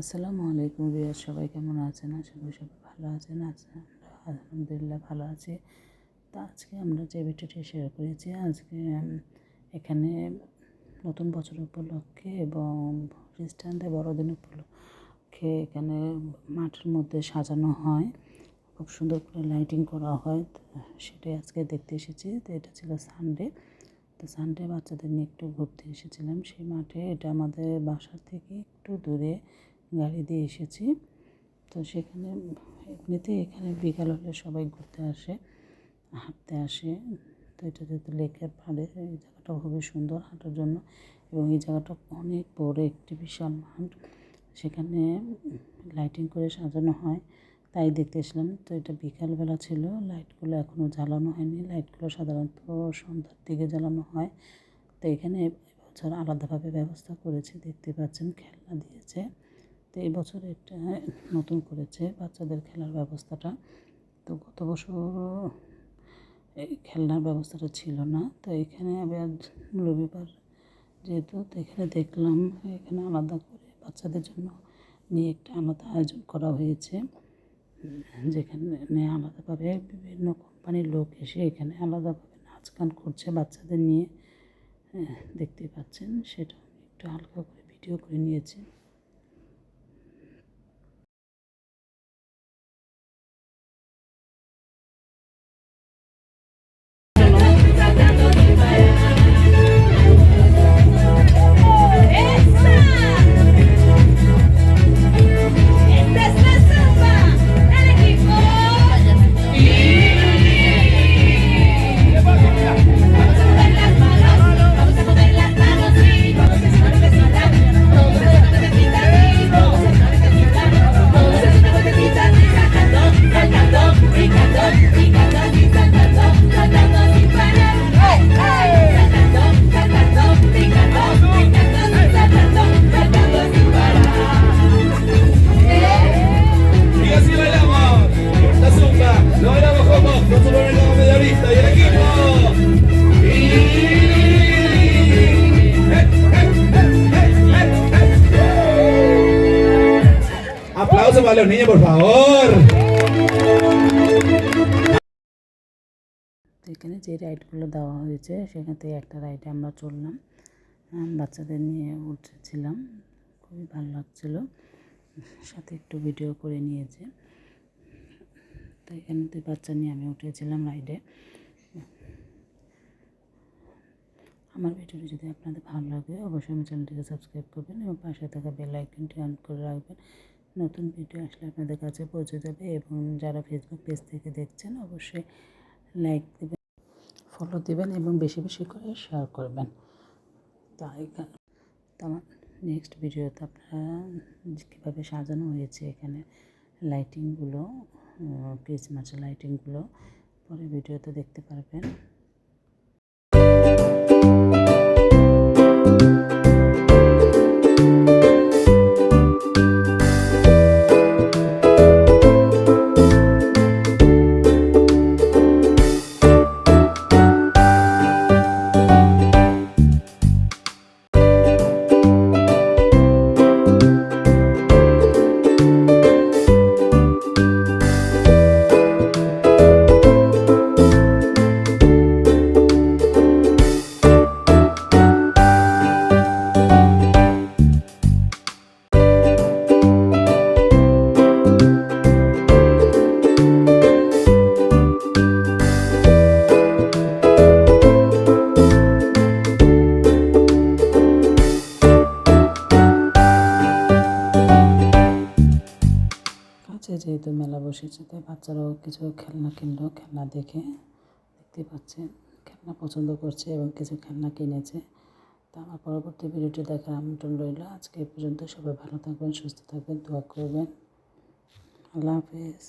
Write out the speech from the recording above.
আসসালামু আলাইকুম রিয়াজ সবাই কেমন আছেন? আশা করি সবাই ভালো আছেন। আছেন আলহামদুলিল্লাহ ভালো আছি। তা আজকে আমরা যে ভিডিওটি শেয়ার করেছি, আজকে এখানে নতুন বছর উপলক্ষে এবং খ্রিস্টানদের বড়দিন উপলক্ষে এখানে মাঠের মধ্যে সাজানো হয়। খুব সুন্দর করে লাইটিং করা হয়। সেটাই আজকে দেখতে এসেছি। তো এটা ছিল সানডে তো সানডে বাচ্চাদের নিয়ে একটু ঘুরতে এসেছিলাম। সেই মাঠে এটা আমাদের বাসার থেকে একটু দূরে গাড়ি দিয়ে এসেছি। তো সেখানে এমনিতে এখানে বিকাল হলে সবাই ঘুরতে আসে, হাঁটতে আসে। তো এটা যেহেতু লেকের পাড়ে, এই জায়গাটা খুবই সুন্দর হাঁটার জন্য এবং এই জায়গাটা অনেক বড় একটি বিশাল মাঠ। সেখানে লাইটিং করে সাজানো হয়, তাই দেখতে এসলাম তো এটা বিকালবেলা ছিল, লাইটগুলো এখনও জ্বালানো হয়নি। লাইটগুলো সাধারণত সন্ধ্যার দিকে জ্বালানো হয়। তো এখানে এবছর আলাদাভাবে ব্যবস্থা করেছে, দেখতে পাচ্ছেন, খেলনা দিয়েছে। তো এই বছর একটা নতুন করেছে বাচ্চাদের খেলার ব্যবস্থাটা। তো গত বছর এই খেলনার ব্যবস্থাটা ছিল না। তো এখানে আবার রবিবার যেহেতু তো এখানে দেখলাম এখানে আলাদা করে বাচ্চাদের জন্য নিয়ে একটা আলাদা আয়োজন করা হয়েছে। যেখানে আলাদাভাবে বিভিন্ন কোম্পানির লোক এসে এখানে আলাদাভাবে নাচ গান করছে বাচ্চাদের নিয়ে। হ্যাঁ, দেখতেই পাচ্ছেন। সেটা একটু হালকা করে ভিডিও করে নিয়েছি। Para los niños, por favor. এখানে যে রাইডগুলো দেওয়া হয়েছে সেখান থেকে একটা রাইডে আমরা চললাম। আম, বাচ্চাদের নিয়ে উঠেছিলাম। খুবই ভালো লাগছিল। সাথে একটু ভিডিও করে নিয়েছে। তো এখানে দুই বাচ্চা নিয়ে আমি উঠেছিলাম রাইডে আমার ভিডিওটি যদি আপনাদের ভালো লাগে অবশ্যই আমার চ্যানেলটিকে সাবস্ক্রাইব করবেন এবং পাশে থাকা বেল আইকনটি অন করে রাখবেন। নতুন ভিডিও আসলে আপনাদের কাছে পৌঁছে যাবে এবং যারা ফেসবুক পেজ থেকে দেখছেন অবশ্যই লাইক দেবেন ফলো দেবেন এবং বেশি বেশি করে শেয়ার করবেন। তাই আমার নেক্সট ভিডিওতে আপনারা কীভাবে সাজানো হয়েছে এখানে লাইটিংগুলো ক্রিসমাসের লাইটিংগুলো পরে ভিডিওতে দেখতে পারবেন। মেলা বাচ্চারাও কিছু খেলনা কিনলো, খেলনা দেখে দেখতে পাচ্ছেন খেলনা পছন্দ করছে এবং কিছু খেলনা কিনেছে। তা আমার পরবর্তী ভিডিওটি দেখার আমন্ত্রণ রইল। আজকে পর্যন্ত সবাই ভালো থাকবেন, সুস্থ থাকবেন, দোয়া করবেন। আল্লাহ হাফেজ।